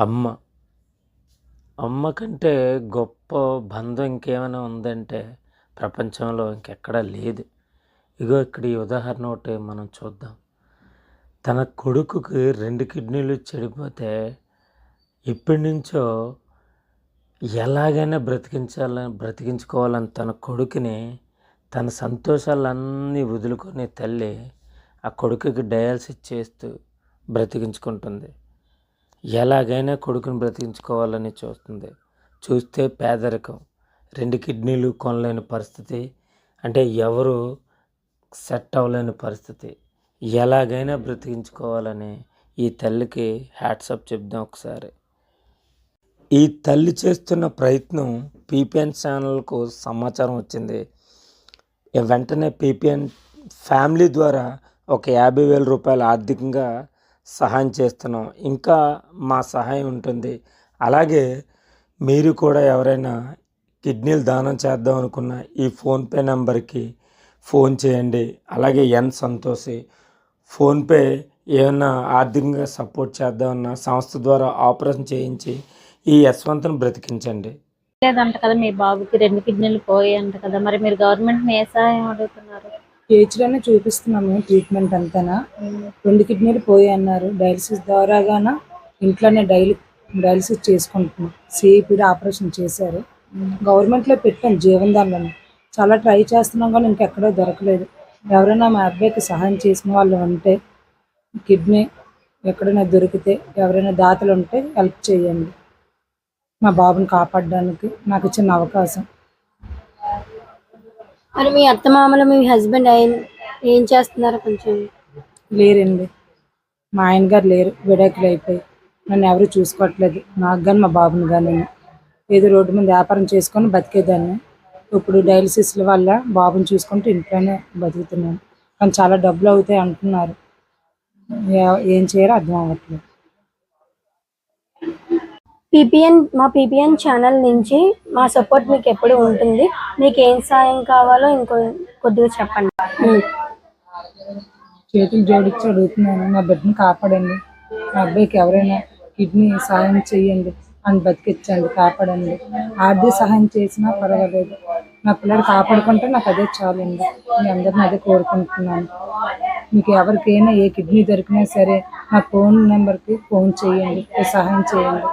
అమ్మ. అమ్మ కంటే గొప్ప బంధం ఇంకేమైనా ఉందంటే ప్రపంచంలో ఇంకెక్కడా లేదు. ఇగో ఇక్కడ ఈ ఉదాహరణ ఒకటి మనం చూద్దాం. తన కొడుకుకి రెండు కిడ్నీలు చెడిపోతే ఎప్పటి నుంచో ఎలాగైనా బ్రతికించాలని బ్రతికించుకోవాలని తన కొడుకుని తన సంతోషాలన్నీ వదులుకొని తల్లి ఆ కొడుకుకి డయాలసిస్ చేస్తూ బ్రతికించుకుంటుంది. ఎలాగైనా కొడుకుని బ్రతికించుకోవాలని చూస్తుంది. చూస్తే పేదరికం. రెండు కిడ్నీలు కొనలేని పరిస్థితి. అంటే ఎవరు సెట్ అవ్వలేని పరిస్థితి. ఎలాగైనా బ్రతికించుకోవాలని ఈ తల్లికి హ్యాట్సప్ చెప్దాం ఒకసారి. ఈ తల్లి చేస్తున్న ప్రయత్నం పీపీఎన్ ఛానల్కు సమాచారం వచ్చింది. వెంటనే పీపీఎన్ ఫ్యామిలీ ద్వారా ఒక యాభై వేల రూపాయలు ఆర్థికంగా సహాయం చేస్తున్నాం. ఇంకా మా సహాయం ఉంటుంది. అలాగే మీరు కూడా ఎవరైనా కిడ్నీలు దానం చేద్దాం అనుకున్న ఈ ఫోన్పే నెంబర్కి ఫోన్ చేయండి. అలాగే ఎన్ సంతోషి ఫోన్పే ఏమన్నా ఆర్థికంగా సపోర్ట్ చేద్దామన్న సంస్థ ద్వారా ఆపరేషన్ చేయించి ఈ యశ్వంతను బ్రతికించండి. లేదంట కదా మీ బాబుకి రెండు కిడ్నీలు పోయాయంట కదా. మరి మీరు గవర్నమెంట్ ఏ సహాయం అడుగుతున్నారు? కేజీలోనే చూపిస్తున్నాము ట్రీట్మెంట్ అంతానా? రెండు కిడ్నీలు పోయి అన్నారు. డయాలసిస్ ద్వారాగాన ఇంట్లోనే డైలీ డయాలసిస్ చేసుకుంటున్నాం. సిఈపిడి ఆపరేషన్ చేశారు. గవర్నమెంట్లో పెట్టాం జీవనదాన్లను చాలా ట్రై చేస్తున్నాం కానీ ఇంకెక్కడో దొరకలేదు. ఎవరైనా మా అబ్బాయికి సహాయం చేసిన వాళ్ళు ఉంటే కిడ్నీ ఎక్కడైనా దొరికితే ఎవరైనా దాతలు ఉంటే హెల్ప్ చేయండి. మా బాబుని కాపాడడానికి నాకు ఇచ్చిన అవకాశం. మరి మీ అత్తమామలు మీ హస్బెండ్ ఆయన ఏం చేస్తున్నారు కొంచెం? లేరండి. మా ఆయన గారు లేరు. విడాకులు అయిపోయి నన్ను ఎవరు చూసుకోవట్లేదు. నాకు కానీ మా బాబుని కానీ ఏదో రోడ్డు మీద వ్యాపారం చేసుకొని బతికేదాన్ని. ఇప్పుడు డయాలసిస్ల వల్ల బాబుని చూసుకుంటూ ఇంట్లోనే బతుకుతున్నాను. కానీ చాలా డబ్బులు అవుతాయి అంటున్నారు. ఏం చేయాలో అర్థం అవ్వట్లేదు. పీపీఎన్ మా పీపీఎన్ ఛానల్ నుంచి మా సపోర్ట్ మీకు ఎప్పుడు ఉంటుంది. మీకు ఏం సాయం కావాలో ఇంకో కొద్దిగా చెప్పండి. చేతులు జోడించి అడుగుతున్నాను. నా బిడ్డని కాపాడండి. నా అబ్బాయికి ఎవరైనా కిడ్నీ సహాయం చేయండి. అని బతికించండి. కాపాడండి. ఆర్థిక సహాయం చేసినా పర్వాలేదు. నా పిల్లలు కాపాడుకుంటే నాకు అదే చాలండి. మీ అందరిని అదే కోరుకుంటున్నాను. మీకు ఎవరికైనా ఏ కిడ్నీ దొరికినా సరే నా ఫోన్ నెంబర్కి ఫోన్ చేయండి. సహాయం చేయండి.